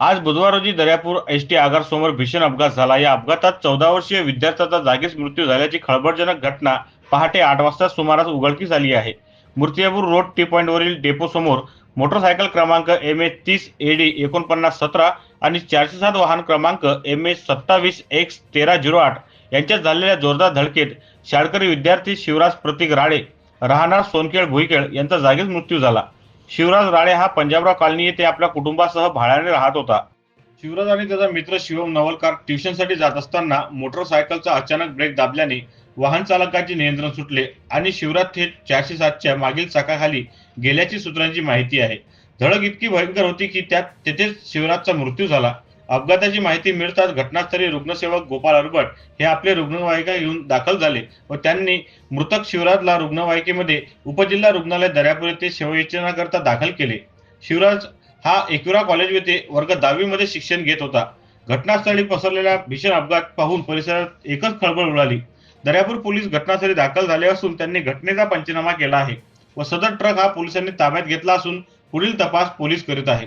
आज बुधवार रोजी दर्यापूर एस टी आगारसमोर भीषण अपघात झाला. या अपघातात चौदा वर्षीय विद्यार्थ्याचा जागीच मृत्यू झाल्याची खळबळजनक घटना पहाटे आठ वाजता सुमारास उघडकीस आली आहे. मूर्तिजापूर रोड टी पॉईंटवरील डेपो समोर मोटरसायकल क्रमांक एम ए तीस ए डी एकोणपन्नास सतरा आणि चारशे सात वाहन क्रमांक एम ए सत्तावीस एक्स तेरा झिरो आठ यांच्यात झालेल्या जोरदार धडकेत शाळकरी विद्यार्थी शिवराज प्रतीक राळे राहणार सोनखेळ भुईखेळ यांचा जागीच मृत्यू झाला. शिवराज राळे हा पंजाबराव कॉलनी येथे आपल्या कुटुंबासह भाड्याने राहत होता. शिवराज आणि त्याचा मित्र शिवम नवलकार ट्युशनसाठी जात असताना मोटरसायकलचा अचानक ब्रेक दाबल्याने वाहन चालकाचे नियंत्रण सुटले आणि शिवराज थेट चारशे सातच्या मागील चाकाखाली गेल्याची सूत्रांची माहिती आहे. धडक इतकी भयंकर होती की त्यात तेथेच शिवराजचा मृत्यू झाला. अपघाताची माहिती मिळताच घटनास्थळी रुग्णसेवक गोपाळ अरबट हे आपले रुग्णवाहिका घेऊन दाखल झाले व त्यांनी मृतक शिवराजला रुग्णवाहिकेमध्ये उपजिल्हा रुग्णालय दर्यापूर येथे शवविच्छेदनाकरता दाखल केले. शिवराज हा एकविरा कॉलेज येथे वर्ग दहावीमध्ये शिक्षण घेत होता. घटनास्थळी पसरलेला भीषण अपघात पाहून परिसरात एकच खळबळ उडाली. दर्यापूर पोलीस घटनास्थळी दाखल झाले असून त्यांनी घटनेचा पंचनामा केला आहे व सदर ट्रक हा पोलिसांनी ताब्यात घेतला असून पुढील तपास पोलीस करीत आहे.